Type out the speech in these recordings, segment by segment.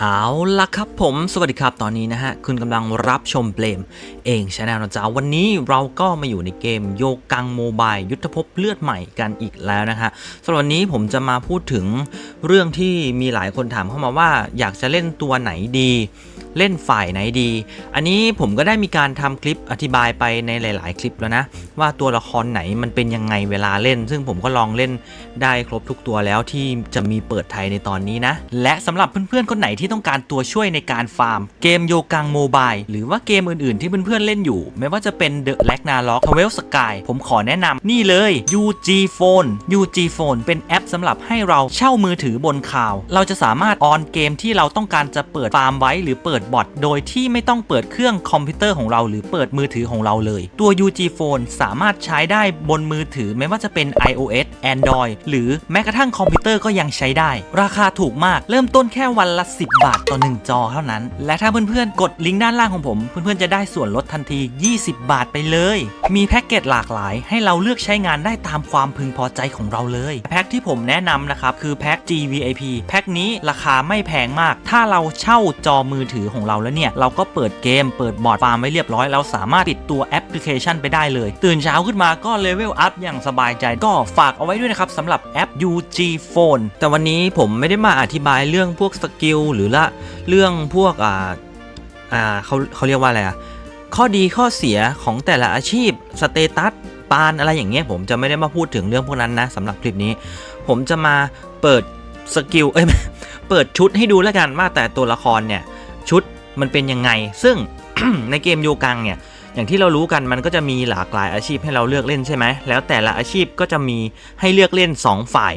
เอาละครับผม สวัสดีครับ ตอนนี้นะฮะ คุณกำลังรับชมเบลมเองชาแนลนะจ๊ะวันนี้เราก็มาอยู่ในเกมโยกังโมบายยุทธภพเลือดใหม่กันอีกแล้วนะฮะสำหรับวันนี้ผมจะมาพูดถึงเรื่องที่มีหลายคนถามเข้ามาว่าอยากจะเล่นตัวไหนดี เล่นฝ่ายไหนดี อันนี้ผมก็ได้มีการทำคลิปอธิบายไปในหลาย ๆ คลิปแล้วนะ ว่าตัวละครไหนมันเป็นยังไงเวลาเล่น ซึ่งผมก็ลองเล่นได้ครบทุกตัวแล้วที่จะมีเปิดไทยในตอนนี้นะ และสำหรับเพื่อน ๆ คนไหนที่ต้องการตัวช่วยในการฟาร์ม เกมโยกังโมบายหรือว่าเกมอื่น ๆ ที่เพื่อน ๆ เล่นอยู่ ไม่ว่าจะเป็น The l a g n a r o k t w e l Sky ผมขอแนะนำนี่เลย UG Phone UG Phone เป็นแอปสำหรับให้เราเช่ามือถือบนข่าว เราจะสามารถออนเกมที่เราต้องการจะเปิดฟาร์มไว้หรือเปิดบอทโดยที่ไม่ต้องเปิดเครื่องคอมพิวเตอร์ของเราหรือเปิดมือถือของเราเลย ตัว UG Phone สามารถใช้ได้บนมือถือไม่ว่าจะเป็น iOS Android หรือแม้กระทั่งคอมพิวเตอร์ก็ยังใช้ได้ ราคาถูกมากเริ่มต้นแค่วันละ 10 บาทต่อ 1 จอเท่านั้น และถ้าเพื่อนๆ กดลิงก์ด้านล่างของผม เพื่อนๆ จะได้ส่วนลดทันที 20 บาทไปเลย มีแพ็กเกจหลากหลาย ให้เราเลือกใช้งานได้ตามความพึงพอใจของเราเลย แพ็กที่ผมแนะนำนะครับคือแพ็ก GVIP แพ็กนี้ราคาไม่แพงมาก ถ้าเราเช่าจอมือถือของเราแล้วเนี่ย เราก็เปิดเกมเปิดบอร์ดฟาร์มไว้เรียบร้อยเราสามารถปิดตัวแอปพลิเคชันไปได้เลย ตื่นเช้าขึ้นมาก็เลเวลอัพอย่างสบายใจก็ฝากเอาไว้ด้วยนะครับสำหรับแอป UG Phone แต่วันนี้ผมไม่ได้มาอธิบายเรื่องพวกสกิลหรือละเรื่องพวกอ่าอ่าเขาเขาเรียกว่าอะไรอะข้อดีข้อเสียของแต่ละอาชีพสเตตัสปานอะไรอย่างเงี้ยผมจะไม่ได้มาพูดถึงเรื่องพวกนั้นนะสำหรับคลิปนี้ ผมจะมาเปิดสกิลเอ้ยเปิดชุดให้ดูแล้วกันว่าแต่ตัวละครเนี่ย ชุดมันเป็นยังไง ซึ่งในเกมโยกังเนี่ยอย่างที่เรารู้กันมันก็จะมีหลากหลายอาชีพให้เราเลือกเล่นใช่ไหมแล้วแต่ละอาชีพก็จะมีให้เลือกเล่น 2 ฝ่าย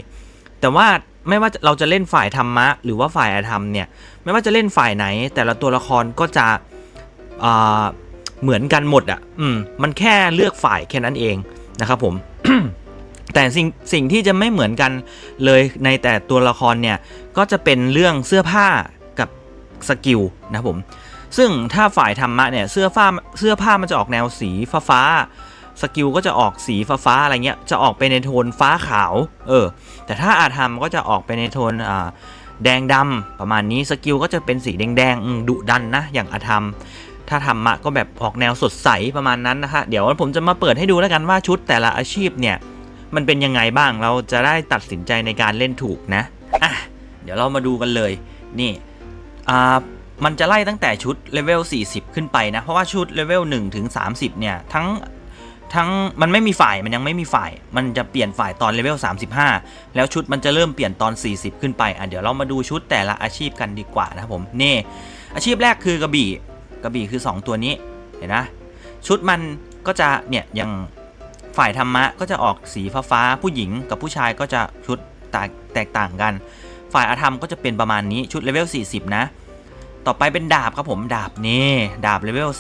แต่ว่าไม่ว่าเราจะเล่นฝ่ายธรรมะ หรือว่าฝ่ายอธรรมเนี่ยไม่ว่าจะเล่นฝ่ายไหน แต่ละตัวละครก็จะเหมือนกันหมดอะอืมมันแค่เลือกฝ่ายแค่นั้นเองนะครับผมแต่สิ่งสิ่งที่จะไม่เหมือนกันเลยในแต่ตัวละครเนี่ยก็จะเป็นเรื่องเสื้อผ้า สกิลนะครับผม ซึ่งถ้าฝ่ายธรรมะเนี่ยเสื้อผ้าเสื้อผ้ามันจะออกแนวสีฟ้าฟ้าสกิลก็จะออกสีฟ้าฟ้าอะไรเงี้ย จะออกไปในโทนฟ้าขาว เออ แต่ถ้าอาธรรมก็จะออกไปในโทนอ่าแดงดำประมาณนี้สกิลก็จะเป็นสีแดงๆอืมดุดันนะ อย่างอาธรรม ถ้าธรรมะก็แบบออกแนวสดใสประมาณนั้นนะคะ เดี๋ยวผมจะมาเปิดให้ดูแล้วกันว่าชุดแต่ละอาชีพเนี่ย มันเป็นยังไงบ้างเราจะได้ตัดสินใจในการเล่นถูกนะอะเดี๋ยวเรามาดูกันเลย นี่ อ่ามันจะไล่ตั้งแต่ชุดเลเวล 40 ขึ้นไปนะ เพราะว่าชุดเลเวล1ถึง30 เนี่ย ทั้งทั้งมันไม่มีฝ่ายมันยังไม่มีฝ่าย มันจะเปลี่ยนฝ่ายตอนเลเวล 35 แล้วชุดมันจะเริ่มเปลี่ยนตอน 40 ขึ้นไป อะเดี๋ยวเรามาดูชุดแต่ละอาชีพกันดีกว่านะครับผมนี่ อาชีพแรกคือกระบี่กระบี่คือ 2 ตัวนี้เห็นนะชุดมันก็จะเนี่ยอย่างฝ่ายธรรมะก็จะออกสีฟ้าฟ้าผู้หญิงกับผู้ชายก็จะชุดแตกแตกต่างกัน ฝ่ายอาธรรมก็จะเป็นประมาณนี้ชุดเลเวล 40 นะ ต่อไปเป็นดาบครับผมดาบนี่ดาบเลเวล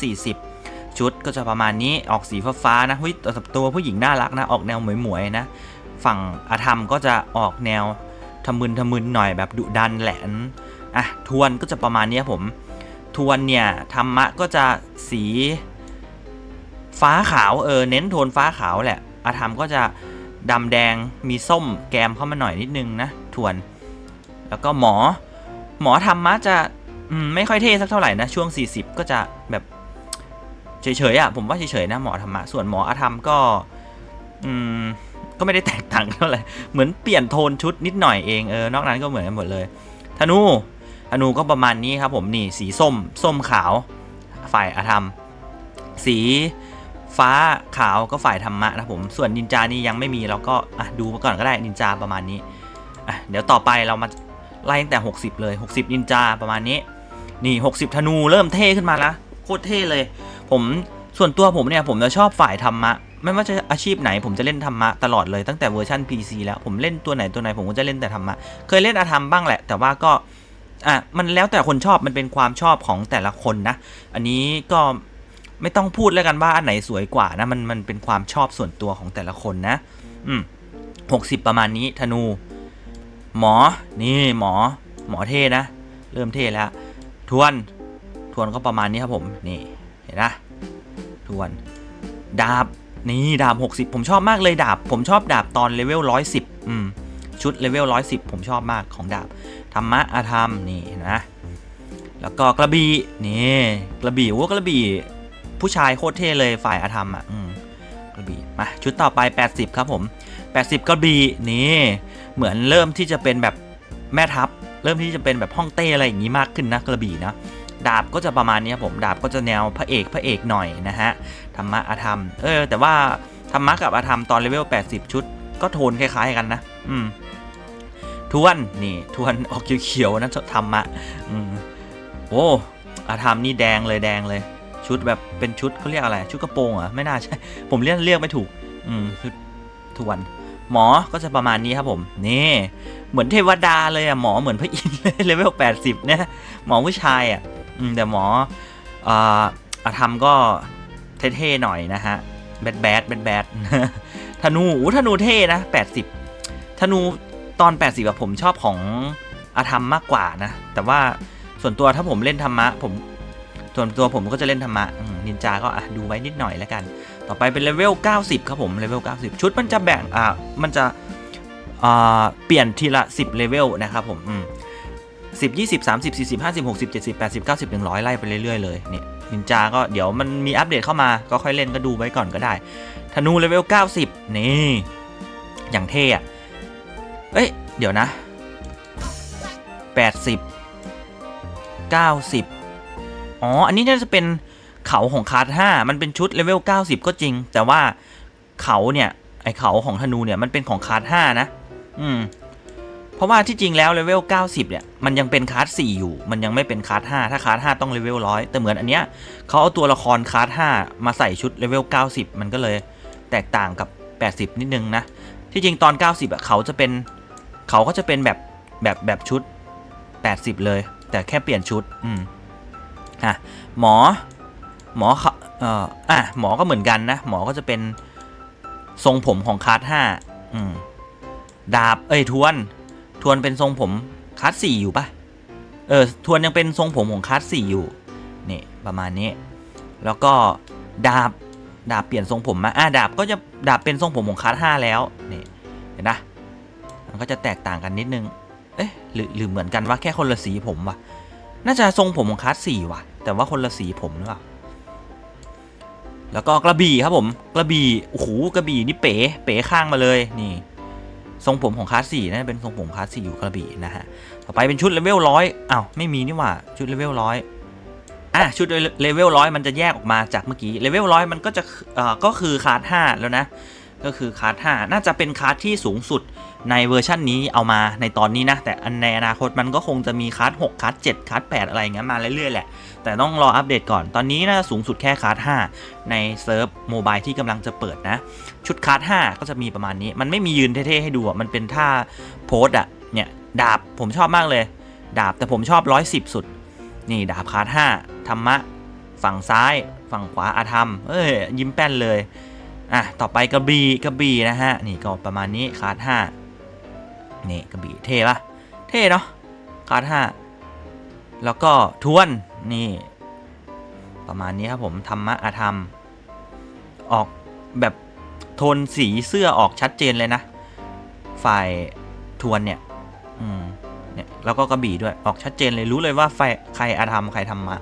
40 ชุดก็จะประมาณนี้ออกสีฟ้าๆนะเฮ้ยต,ตัวผู้หญิงน่ารักนะ ออกแนวหมวยๆนะ ฝั่งอาธรรมก็จะออกแนวทะมึนทะมึนหน่อยแบบดุดันแหลนอะทวนก็จะประมาณนี้ครับผมทวนเนี่ยธรรมะก็จะสีฟ้าขาวเออเน้นโทนฟ้าขาวแหละอาธรรมก็จะดำแดงมีส้มแกมเข้ามาหน่อยนิดนึงนะทวน แล้วก็หมอ หมอธรรมะจะ ไม่ค่อยเท่สักเท่าไหร่นะ ช่วง 40 ก็จะแบบเฉยๆอะ่ะผมว่าเฉยๆนะหมอธรรมะส่วนหมออาธรรมก็ อืมก็ไม่ได้แตกต่างเท่าไหร่เหมือนเปลี่ยนโทนชุดนิดหน่อยเองเออนอกนั้นก็เหมือนกันหมดเลยธนูธนูก็ประมาณนี้ครับผมนี่สีส้ม ส้มขาว ฝ่ายอาธรรม สีฟ้าขาวก็ฝ่ายธรรมะนะผมส่วนนินจานี่ยังไม่มีเราก็อะดูมาก่อนก็ได้นินจาประมาณนี้อะเดี๋ยวต่อไปเรามาไล่ตั้งแต่ 60 เลย 60 นินจาประมาณนี้ นี่ 60 ธนูเริ่มเท่ขึ้นมาละโคตรเท่เลย ผมส่วนตัวผมเนี่ยผมจะชอบฝ่ายธรรมะ ไม่ว่าจะอาชีพไหนผมจะเล่นธรรมะตลอดเลยตั้งแต่เวอร์ชัน PC แล้วผมเล่นตัวไหนตัวไหนผมก็จะเล่นแต่ธรรมะ เคยเล่นอาธรรมบ้างแหละ แต่ว่าก็อะมันแล้วแต่คนชอบมันเป็นความชอบของแต่ละคนนะ อันนี้ก็ไม่ต้องพูดแล้วกันว่าอันไหนสวยกว่านะมันมันเป็นความชอบส่วนตัวของแต่ละคนนะ อืมหกสิบประมาณนี้ธนู หมอ นี่หมอ หมอเท่นะ เริ่มเท่แล้ว ทวน ทวนก็ประมาณนี้ครับผมนี่เห็นนะทวน ดาบนี่ดาบ 60 ผมชอบมากเลยดาบ ผมชอบดาบตอนเลเวล110 อืมชุดเลเวล110 ผมชอบมากของดาบธรรมะอาธรรมนี่เห็นนะ แล้วก็กระบี่นี่กระบี่โอ้กระบี่ผู้ชายโคตรเท่เลยฝ่ายอาธรรมอะกระบี่มาชุดต่อไป 80 ครับผม 80 กระบี่นี่เหมือนเริ่มที่จะเป็นแบบแม่ทัพ เริ่มที่จะเป็นแบบห้องเต้อะไรอย่างนี้มากขึ้นนะกระบี่นะดาบก็จะประมาณนี้ครับผมดาบก็จะแนวพระเอกพระเอกหน่อยนะฮะธรรมะอาธรรม เออแต่ว่าธรรมะกับอาธรรมตอนเลเวล 80 ชุด ก็โทนคล้าย ๆกันนะ อืมทวนนี่ทวนออกเขียวๆนะธรรมะอืมโอ้อาธรรมนี่แดงเลยแดงเลย ชุดแบบเป็นชุดเขาเรียกอะไร ชุดกระโปรงเหรอไม่น่าใช่ ผมเรียกเรียกไม่ถูก อืมชุดทวน หมอก็จะประมาณนี้ครับผมนี่เหมือนเทวดาเลยอะหมอเหมือนพระอินทร์เลยเลเวล80เนี่ยหมอผู้ชายอะแต่หมออ่าอาธรรมก็เท่ๆหน่อยนะฮะแบดแบดแบดแบดธนูอู้ธนูเท่นะ80ธนูตอน80แบบผมชอบของอาธรรมมากกว่านะ แต่ว่าส่วนตัวถ้าผมเล่นธรรมะผมส่วนตัวผมก็จะเล่นธรรมะนินจาก็อะดูไว้นิดหน่อยแล้วกัน ต่อไปเป็นเลเวล 90 ครับผม เลเวล 90 ชุดมันจะแบ่ง อ่า มันจะ อ่า เปลี่ยนทีละ 10 เลเวลนะครับผม อืม10 20 30 40 50 60 70 80 90 100ไล่ไปเรื่อยๆเลยเนี่ยนินจาก็เดี๋ยวมันมีอัปเดตเข้ามาก็ค่อยเล่นก็ดูไว้ก่อนก็ได้ธนูเลเวล 90 นี่ อย่างเท่อะเอ้ย เดี๋ยวนะ 80 90 อ๋อ อันนี้น่าจะเป็น เขาของคาร์ด5มันเป็นชุดเลเวล 90 ก็จริง แต่ว่าเขาเนี่ยไอเขาของธนูเนี่ยมันเป็นของคาร์ด5นะ อืม เพราะว่าที่จริงแล้วเลเวล 90 เนี่ยมันยังเป็นคาร์ด4อยู่ มันยังไม่เป็นคาร์ด5ถ้าคาร์ด5ต้องเลเวล100 แต่เหมือนอันเนี้ยเขาเอาตัวละครคาร์ด5มาใส่ชุดเลเวล 90 มันก็เลยแตกต่างกับ 80 นิดนึงนะ ที่จริงตอน 90อะเขาจะเป็นเขาก็จะเป็นแบบแบบแบบชุด 80 เลย แต่แค่เปลี่ยนชุด อืมอะหมอ หมอเขาเอ่ออะหมอก็เหมือนกันนะ หมอก็จะเป็นทรงผมของคาร์ด5อืมดาบ เอ้ยทวน ทวนเป็นทรงผมคาร์ด4อยู่ปะเออทวนยังเป็นทรงผมของคาร์ด4อยู่นี่ประมาณนี้ แล้วก็ดาบดาบเปลี่ยนทรงผมมาอะดาบก็จะดาบเป็นทรงผมของคาร์ด5แล้วนี่เห็นนะมันก็จะแตกต่างกันนิดนึง เอ๊ะหรือหรือเหมือนกันว่าแค่คนละสีผมวะน่าจะทรงผมของคาร์ดสี่ว่ะแต่ว่าคนละสีผมหรือเปล่า แล้วก็กระบี่ครับผมกระบี่โอ้โหกระบี่นี่เป๋เป๋ข้างมาเลยนี่ ทรงผมของคลาสสี่นะเป็นทรงผมคลาสสี่อยู่กระบี่นะฮะต่อไปเป็นชุดเลเวลร้อยอ้าวไม่มีนี่หว่าชุดเลเวลร้อยอะชุดเลเวลร้อยมันจะแยกออกมาจากเมื่อกี้เลเวลร้อยมันก็จะเอ่อก็คือคลาสห้าแล้วนะ ก็คือคาสห้าน่าจะเป็นคลาสที่สูงสุดในเวอร์ชันนี้เอามาในตอนนี้นะ แต่อันในอนาคตมันก็คงจะมีคลาสหกคาสเจ็ดคาสแปดอะไรเงี้ยมาเรื่อยๆแหละ แต่ต้องรออัปเดตก่อนตอนนี้น่าจะสูงสุดแค่คลาส5ในเซิร์ฟโมบายที่กำลังจะเปิดนะ ชุดคลาส5ก็จะมีประมาณนี้ มันไม่มียืนเท่ๆให้ดูอะมันเป็นท่าโพสอะเนี่ยดาบผมชอบมากเลย ดาบแต่ผมชอบ 110 สุด นี่ดาบคลาส5ธรรมะ ฝั่งซ้าย ฝั่งขวาอาธรรม เอ้ยยิ้มแป้นเลย อะต่อไปกระบี่กระบี่นะฮะนี่ก็ประมาณนี้คลาส5นี่กระบี่เท่ปะเท่เนาะคลาส5แล้วก็ทวนนี่ ประมาณนี้ครับผมธรรมะอาธรรม ออกแบบโทนสีเสื้อออกชัดเจนเลยนะ ฝ่ายทวนเนี่ย อืมเนี่ยแล้วก็กระบี่ด้วยออกชัดเจนเลยรู้เลยว่าไฟใครอาธรรมใครธรรมะ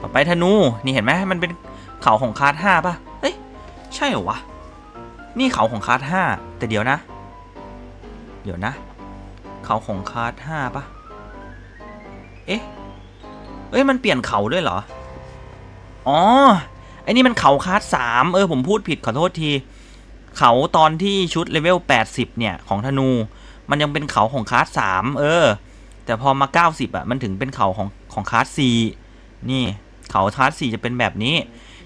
ต่อไปธนูนี่เห็นไหมมันเป็นเขาของคาร์ดห้าป่ะ ใช่เหรอวะ นี่เขาของคาร์ดห้าแต่เดี๋ยวนะ เดี๋ยวนะ เขาของคาร์ดห้าปะเอ๊ะเอ้ยมันเปลี่ยนเขาด้วยเหรอ อ๋อ ไอ้นี่มันเขาคาร์ดสามเออผมพูดผิดขอโทษที เขาตอนที่ชุดเลเวล80เนี่ยของธนู มันยังเป็นเขาของคาร์ดสามเออ แต่พอมา90อะมันถึงเป็นเขาของของคาร์ดสี่นี่ เขาคาร์ดสี่จะเป็นแบบนี้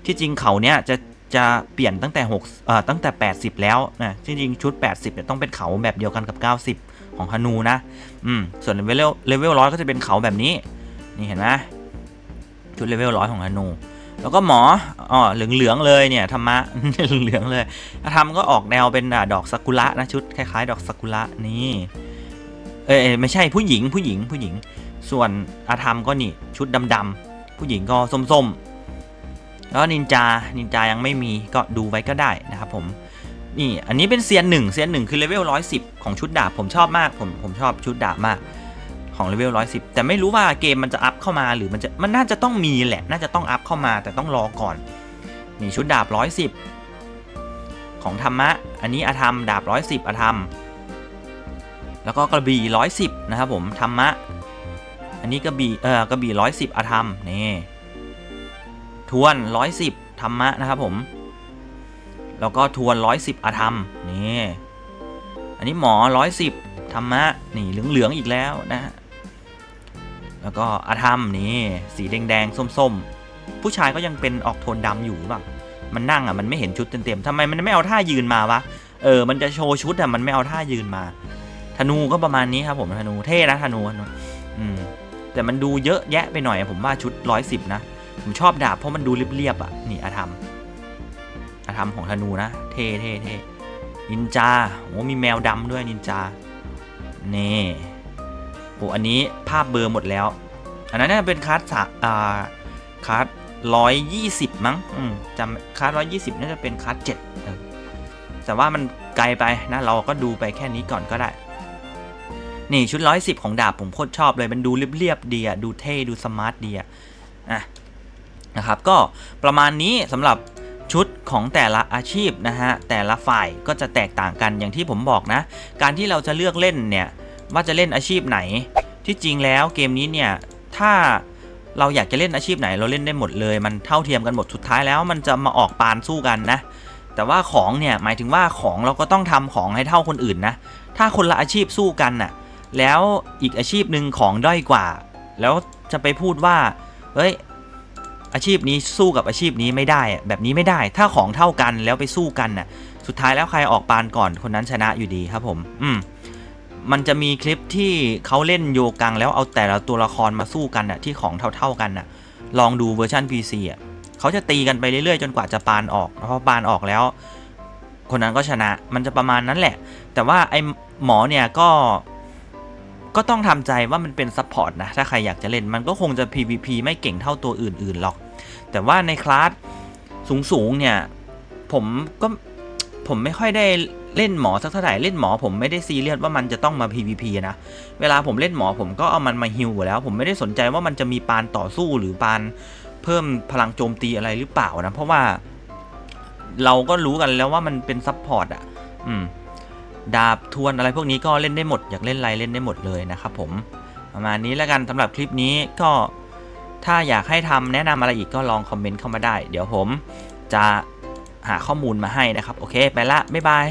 ที่จริงเขาเนี่ยจะ จะเปลี่ยนตั้งแต่6เอ่อตั้งแต่ 80 แล้วนะจริงๆชุด 80เนี่ยต้องเป็นเขาแบบเดียวกันกับ 90 ของธนูนะอืมส่วนเลเวลเลเวลร้อยก็จะเป็นเขาแบบนี้ นี่เห็นไหมชุดเลเวลร้อยของธนู แล้วก็หมออ๋อเหลืองๆเลยเนี่ยธรรมะเหลืองๆเลยอาธรรมก็ออกแนวเป็นดอกซากุระนะชุดคล้ายๆ ดอกซากุระนี่เออยไม่ใช่ผู้หญิงผู้หญิงผู้หญิง ส่วนอาธรรมก็นี่ชุดดำๆผู้หญิงก็ส้มๆ แล้วนินจา นินจายังไม่มีก็ดูไว้ก็ได้นะครับผม นี่อันนี้เป็นเซียนหนึ่งเซียนหนึ่งคือเลเวลร้อยสิบของชุดดาบผมชอบมาก ผมผมชอบชุดดาบมากของเลเวล110แต่ไม่รู้ว่าเกมมันจะอัพเข้ามาหรือมันจะมันน่าจะต้องมีแหละ น่าจะต้องอัพเข้ามาแต่ต้องรอก่อน นี่ชุดดาบ110ของธรรมะ อันนี้อาธรรมดาบ110อาธรรม แล้วก็กระบี่110นะครับผมธรรมะ อันนี้กระบี่เออกระบี่110อาธรรมนี่ ทวน 110 ธรรมะนะครับผม แล้วก็ทวน 110 อธรรม นี่ อันนี้หมอ 110 ธรรมะ นี่เหลือง ๆ อีกแล้วนะ แล้วก็อธรรมนี่สีแดง ๆ ส้ม ๆ ผู้ชายก็ยังเป็นออกโทนดำอยู่หรือเปล่ามันนั่งอะมันไม่เห็นชุดเต็มๆทำไมมันไม่เอาท่ายืนมาวะ เออ มันจะโชว์ชุดอะมันไม่เอาท่ายืนมา ธนูก็ประมาณนี้ครับผมธนูเท่นะธนูธนู อืมแต่มันดูเยอะแยะไปหน่อยผมว่าชุดร้อยสิบนะ ผมชอบดาบเพราะมันดูเรียบๆอะ นี่อาธรรมอาธรรมของธนูนะ เท่เท่เท่นินจา โอ้มีแมวดำด้วยนินจา นี่โอ้อันนี้ภาพเบอร์หมดแล้ว อันนั้นน่าจะเป็นคัสสะอ่าคัสร้อยยี่สิบมั้ง อืมจำคัสร้อยยี่สิบน่าจะเป็นคัสเจ็ดแต่ว่ามันไกลไปนะ เราก็ดูไปแค่นี้ก่อนก็ได้ นี่ชุดร้อยสิบของดาบผมโคตรชอบเลย มันดูเรียบๆดีอะดูเท่ ดูสมาร์ทดีอะอะ นะครับก็ประมาณนี้สำหรับชุดของแต่ละอาชีพนะฮะแต่ละฝ่ายก็จะแตกต่างกันอย่างที่ผมบอกนะ การที่เราจะเลือกเล่นเนี่ยว่าจะเล่นอาชีพไหน ที่จริงแล้วเกมนี้เนี่ยถ้าเราอยากจะเล่นอาชีพไหนเราเล่นได้หมดเลย มันเท่าเทียมกันหมดสุดท้ายแล้ว มันจะมาออกปานสู้กันนะ แต่ว่าของเนี่ยหมายถึงว่าของเราก็ต้องทำของให้เท่าคนอื่นนะถ้าคนละอาชีพสู้กันน่ะแล้วอีกอาชีพหนึ่งของด้อยกว่า แล้วจะไปพูดว่าเฮ้ย อาชีพนี้สู้กับอาชีพนี้ไม่ได้แบบนี้ไม่ได้ ถ้าของเท่ากันแล้วไปสู้กันน่ะ สุดท้ายแล้วใครออกปานก่อนคนนั้นชนะอยู่ดีครับผม อืมมันจะมีคลิปที่เขาเล่นโยกังแล้วเอาแต่ละตัวละครมาสู้กันน่ะที่ของเท่าๆกันน่ะ ลองดูเวอร์ชัน PC อะเขาจะตีกันไปเรื่อยๆ จนกว่าจะปานออกพอปานออกแล้ว คนนั้นก็ชนะ มันจะประมาณนั้นแหละ แต่ว่าไอหมอเนี่ยก็ก็ต้องทำใจว่ามันเป็นซัพพอร์ตนะ ถ้าใครอยากจะเล่นมันก็คงจะ PVP ไม่เก่งเท่าตัวอื่นๆหรอก แต่ว่าในคลาสสูงๆเนี่ยผมก็ผมไม่ค่อยได้เล่นหมอสักเท่าไหร่เล่นหมอผมไม่ได้ซีเรียสว่ามันจะต้องมา PVP นะเวลาผมเล่นหมอผมก็เอามันมาฮิวแล้ว ผมไม่ได้สนใจว่ามันจะมีปานต่อสู้หรือปานเพิ่มพลังโจมตีอะไรหรือเปล่านะเพราะว่าเราก็รู้กันแล้วว่ามันเป็นซัพพอร์ตอะ อืม ดาบทวนอะไรพวกนี้ก็เล่นได้หมด อยากเล่นอะไรเล่นได้หมดเลยนะครับผม ประมาณนี้แล้วกันสำหรับคลิปนี้ก็ ถ้าอยากให้ทำแนะนำอะไรอีกก็ลองคอมเมนต์เข้ามาได้ เดี๋ยวผมจะหาข้อมูลมาให้นะครับ โอเค ไปละ บ๊ายบาย